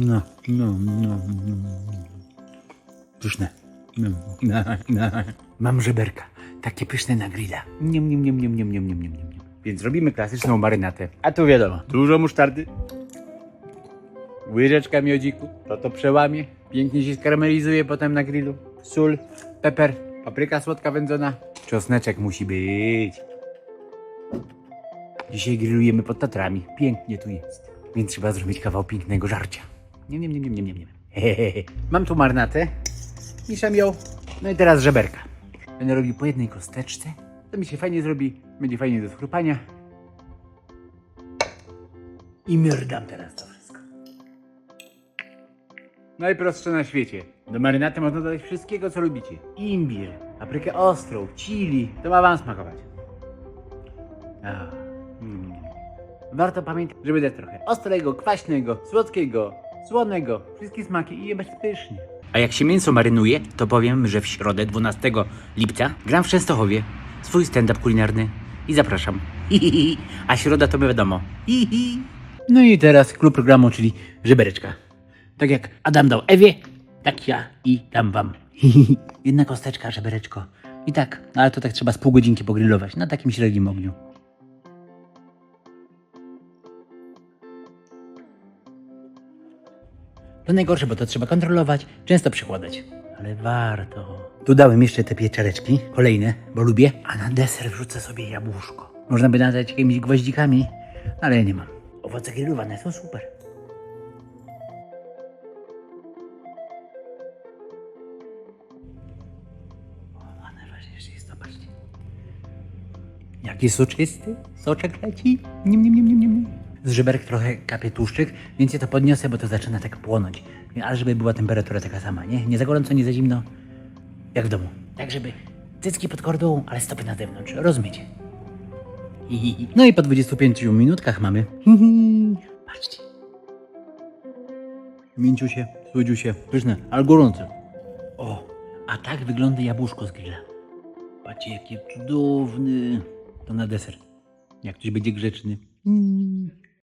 No no, no, no, no. Pyszne. No, no, no. Mam żeberka, takie pyszne na grilla. Niem, niem, niem, niem, niem, niem, niem, niem. niem. Więc robimy klasyczną marynatę. A tu wiadomo, dużo musztardy, łyżeczka miodziku, to to przełamie, pięknie się skaramelizuje potem na grillu. Sól, peper, papryka słodka wędzona, czosneczek musi być. Dzisiaj grillujemy pod Tatrami, pięknie tu jest, więc trzeba zrobić kawał pięknego żarcia. Nie, nie, nie, nie, nie, nie, nie. Mam tu marnatę. Mieszam ją. No i teraz żeberka. Będę robił po jednej kosteczce. To mi się fajnie zrobi. Będzie fajnie do schrupania. I myrdam teraz to wszystko. Najprostsze na świecie. Do marynaty można dodać wszystkiego, co lubicie. Imbir, paprykę ostrą, chili. To ma wam smakować. A, mm. Warto pamiętać, żeby dać trochę ostrego, kwaśnego, słodkiego, słonego, wszystkie smaki i jebać pysznie. A jak się mięso marynuje, to powiem, że w środę 12 lipca gram w Częstochowie swój stand-up kulinarny i zapraszam. Hihihi. A środa to wiadomo. Hihi. No i teraz klub programu, czyli żebereczka. Tak jak Adam dał Ewie, tak ja i dam wam. Hihihi. Jedna kosteczka, żebereczko. I tak, no ale to tak trzeba z pół godzinki pogrillować na takim średnim ogniu. To najgorsze, bo to trzeba kontrolować, często przykładać. Ale warto. Tu dałem jeszcze te pieczareczki, kolejne, bo lubię. A na deser wrzucę sobie jabłuszko. Można by nadać jakimiś gwoździkami, ale ja nie mam. Owoce grillowane są super. Jaki soczysty, soczek leci. Nim, nim, nim, nim, nim. Z żeberek trochę kapie tłuszczyk, więc ja to podniosę, bo to zaczyna tak płonąć. Ale żeby była temperatura taka sama, nie? Nie za gorąco, nie za zimno. Jak w domu. Tak, żeby cycki pod kordą, ale stopy na zewnątrz. Rozumiecie? No i po 25 minutkach mamy. Patrzcie. Mięciusie, słodziusie, pyszne, ale gorące. O, a tak wygląda jabłuszko z grilla. Patrzcie, jakie cudowny. To na deser. Jak ktoś będzie grzeczny. Mm.